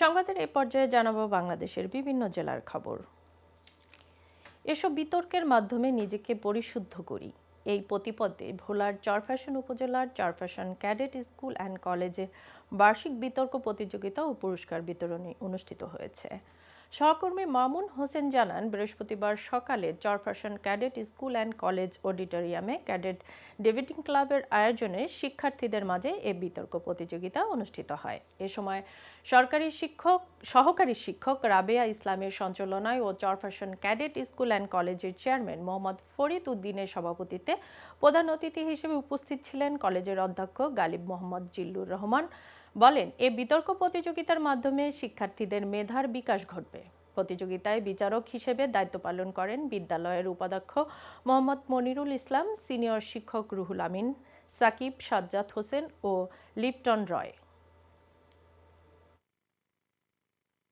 সংবাদের এই পর্যায়ে জানাব বাংলাদেশের বিভিন্ন জেলার খবর। এসব বিতর্কের মাধ্যমে নিজেকে পরিশুদ্ধ করি। এই প্রতিপদে ভোলার চরফ্যাশন উপজেলার চরফ্যাশন ক্যাডেট স্কুল অ্যান্ড কলেজে বার্ষিক বিতর্ক প্রতিযোগিতা ও পুরস্কার বিতরণী অনুষ্ঠিত হয়েছে। সহকর্মী মামুন হোসেন জানান, বৃহস্পতিবার সকালে Charfasson cadet school and college অডিটোরিয়ামে ক্যাডেট ডেভিটিং ক্লাবের আয়োজনে শিক্ষার্থীদের মাঝে এ বিতর্ক প্রতিযোগিতা অনুষ্ঠিত হয়। এ সময় সরকারি শিক্ষক, সহকারী শিক্ষক রাবেয়া ইসলামের সঞ্চালনায় ও চরফ্যাশন ক্যাডেট স্কুল অ্যান্ড কলেজের চেয়ারম্যান মোহাম্মদ ফরিদ উদ্দিনের সভাপতিত্বে প্রধান অতিথি হিসেবে উপস্থিত ছিলেন কলেজের অধ্যক্ষ গালিব মোহাম্মদ জিল্লুর রহমান। বলেন, এ বিতর্ক প্রতিযোগিতার মাধ্যমে শিক্ষার্থীদের মেধার বিকাশ ঘটবে। প্রতিযোগিতায় বিচারক হিসেবে দায়িত্ব পালন করেন বিদ্যালয়ের উপাধ্যক্ষ মোহাম্মদ মনিরুল ইসলাম, সিনিয়র শিক্ষক রুহুল আমিন, সাকিব সাজ্জাদ হোসেন ও লিপটন রয়।